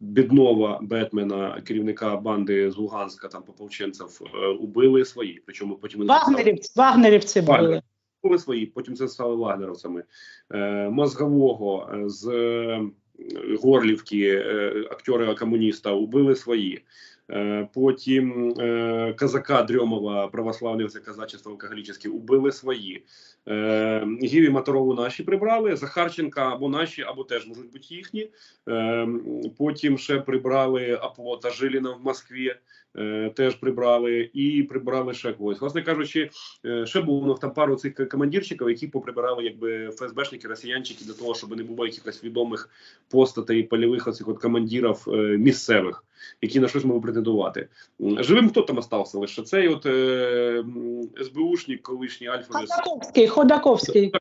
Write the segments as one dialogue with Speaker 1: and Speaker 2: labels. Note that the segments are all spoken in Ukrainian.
Speaker 1: Біднова Бетмена, керівника банди з Луганська, там поповченців, е, убили свої. Причому потім
Speaker 2: Вагнерівці, вагнерівці були.
Speaker 1: Були свої, потім це стали вагнеровцями. Е, мозгового е, з Горлівки, е, актера комуніста, убили свої. Е, потім е, казака Дрьомова, православних за казачество алкоголічне, убили свої. Гіві Моторову наші прибрали, Захарченка або наші, або теж можуть бути їхні. Потім ще прибрали Аплота Жиліна в Москві, теж прибрали, і прибрали ще когось. Власне кажучи, Е, Ще було ну, там пару цих командирчиків, які поприбирали якби ФСБшники, росіянчики для того, щоб не було якихось відомих постатей польових оцих от командирів е, місцевих, які на щось могли претендувати. Живим хто там остався лише цей от е, СБУшник, колишній Альфа.
Speaker 2: Ходаковський, Ходаковський.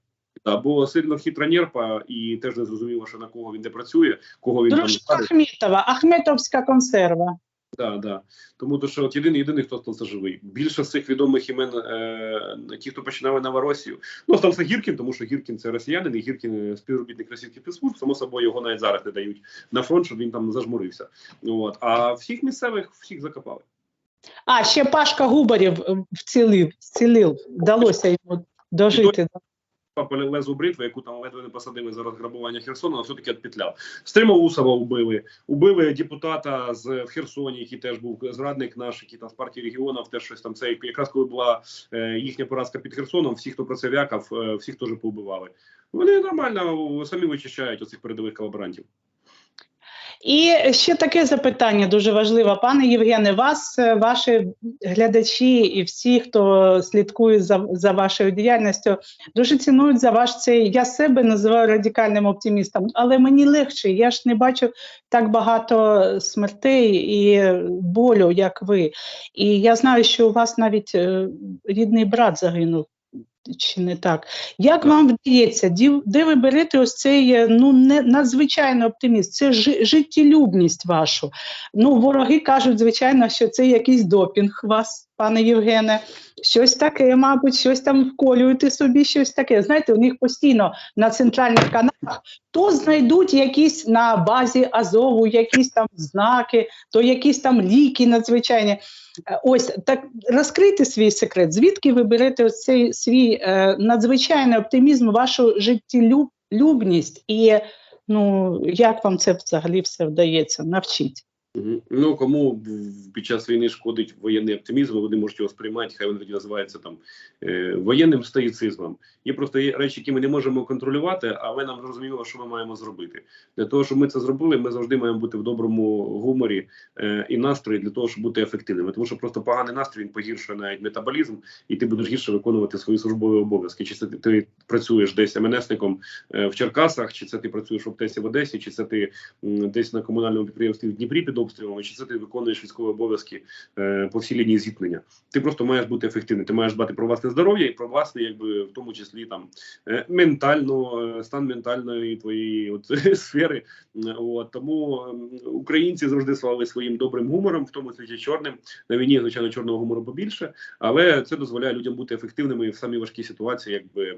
Speaker 1: Да, бо сильно хитра нерпа, і теж не зрозуміло, що на кого він де працює, кого він
Speaker 2: Дружка
Speaker 1: там
Speaker 2: Ахметова, Ахметовська консерва.
Speaker 1: Да, да. Тому то, що от єдиний єдиний, хто став живий. Більше з цих відомих імен, е, ті, хто починали Новоросію. Ну, стався Гіркін, тому що Гіркін це росіянин, і Гіркін е, співробітник російських спецслужб, само собою його навіть зараз не дають на фронт, щоб він там зажмурився. От. А всіх місцевих всіх закопали.
Speaker 2: А, ще Пашка Губарів е, вцілив, вцілив. Вдалося йому дожити.
Speaker 1: По лезу бритви, яку там ледве не посадили за розграбування Херсона, але все-таки відпетляв. Стримоусова убили. Убили депутата з в Херсоні, який теж був зрадник наш, який там з партії регіонів, теж щось там це якраз коли була е, їхня поразка під Херсоном, всі, хто про це вякав, е, всіх теж поубивали. Вони нормально самі вичищають оцих передових колаборантів.
Speaker 2: І ще таке запитання дуже важливе. Пане Євгене, вас, е, ваші глядачі і всі, хто слідкує за, за вашою діяльністю, дуже цінують за ваш цей. Я себе називаю радикальним оптимістом, але мені легше. Я ж не бачу так багато смертей і болю, як ви. І я знаю, що у вас навіть е, рідний брат загинув. Чи не так? Як
Speaker 1: Так.
Speaker 2: вам вдається, де ви берете ось цей е, ну не надзвичайний оптиміст? Це ж, життєлюбність вашу. Ну, вороги кажуть, звичайно, що це якийсь допінг вас, пане Євгене. Щось таке, мабуть, щось там вколюєте собі, щось таке. Знаєте, у них постійно на центральних каналах то знайдуть якісь на базі Азову, якісь там знаки, то якісь там ліки надзвичайні. Ось так розкрийте свій секрет. Звідки ви берете цей свій е, надзвичайний оптимізм, вашу життєлюбність і ну як вам це взагалі все вдається? Навчіть.
Speaker 1: Ну кому під час війни шкодить воєнний оптимізм, вони можуть його сприймати, хай він називається там е, воєнним стоїцизмом. Є просто речі, які ми не можемо контролювати, але нам зрозуміло, що ми маємо зробити. Для того, щоб ми це зробили, ми завжди маємо бути в доброму гуморі е, і настрої для того, щоб бути ефективними. Тому що просто поганий настрій він погіршує навіть метаболізм, і ти будеш гірше виконувати свої службові обов'язки. Чи це ти, ти працюєш десь МНСником е, в Черкасах, чи це ти працюєш в Оптесі в Одесі, чи це ти десь на комунальному підприємстві в Дніпрі під обстрілами, чи це ти виконуєш військові обов'язки е, по всій лінії зіткнення. Ти просто маєш бути ефективним. Ти маєш дбати про власне здоров'я і про власне, якби в тому числі там е, ментально, е, стан ментальної твоєї от сфери. От тому ем, українці завжди славили своїм добрим гумором, в тому числі чорним. На війні, звичайно, чорного гумору побільше, але це дозволяє людям бути ефективними в самій важкій ситуації, якби е,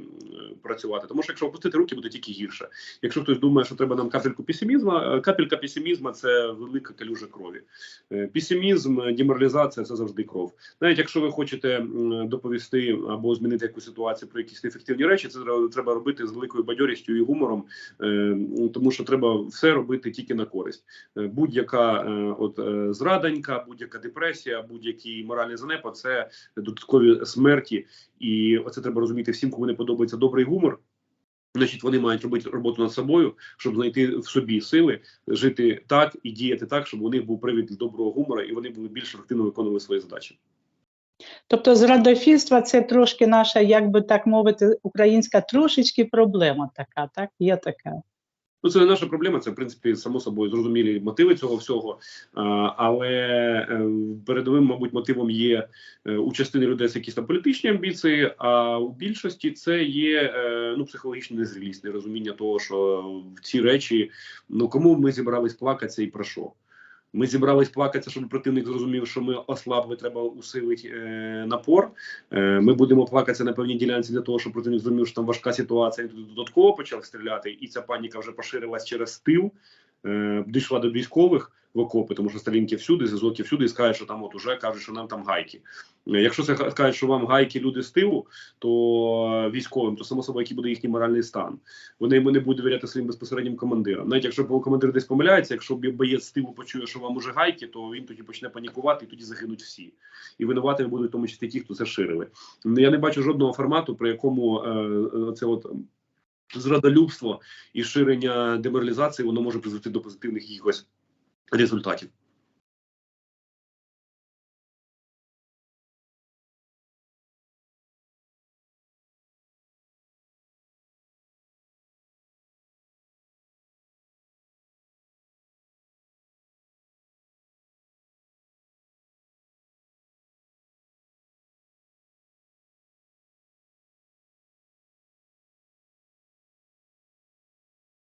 Speaker 1: працювати. Тому що якщо опустити руки, буде тільки гірше. Якщо хтось думає, що треба нам капельку песимізму, е, капелька песимізму – це велика калюжа крові. Е, Песимізм, е, деморалізація це завжди кров. Навіть якщо ви хочете доповісти або змінити якусь ситуацію про якісь ефективні речі, це треба- робити з великою бадьорістю і гумором, е, тому що треба все робити тільки на користь. Будь-яка от зраданька, будь-яка депресія, будь-який моральний занепад це додаткові смерті, і оце треба розуміти всім, кому не подобається добрий гумор. Значить, вони мають робити роботу над собою, щоб знайти в собі сили, жити так і діяти так, щоб у них був привід для доброго гумора, і вони були більш активно виконували свої задачі.
Speaker 2: Тобто зрадофільство це трошки наша, як би так мовити, українська трошечки проблема така, так? Є така.
Speaker 1: Ну, це не наша проблема, це в принципі само собою зрозумілі мотиви цього всього. Але е, передовим, мабуть, мотивом є е, у частини людей якісь там політичні амбіції. А у більшості це є е, ну психологічна незрілість, нерозуміння того, що в ці речі ну кому ми зібрались плакатися і про що. Ми зібрались плакатися, щоб противник зрозумів, що ми ослабли, треба усилити е, напор. Е, ми будемо плакатися на певній ділянці для того, щоб противник зрозумів, що там важка ситуація, і тут додатково почав стріляти, і ця паніка вже поширилась через тил. Е, дійшла до військових в окопи, тому що сталінки всюди, зв'язки всюди, і скаже, що там от уже кажуть, що нам там гайки. Якщо це скажуть, що вам гайки люди з тилу, то військовим, то само собою, який буде їхній моральний стан. Вони йому не будуть довіряти своїм безпосереднім командирам. Навіть якщо командир десь помиляється, якщо боєць з тилу почує, що вам уже гайки, то він тоді почне панікувати, і тоді загинуть всі. І винуватими будуть в тому числі ті, хто це ширили. Я не бачу жодного формату, при якому е, це от зрадолюбство і ширення деморалізації воно може призвести до позитивних якихось результатів.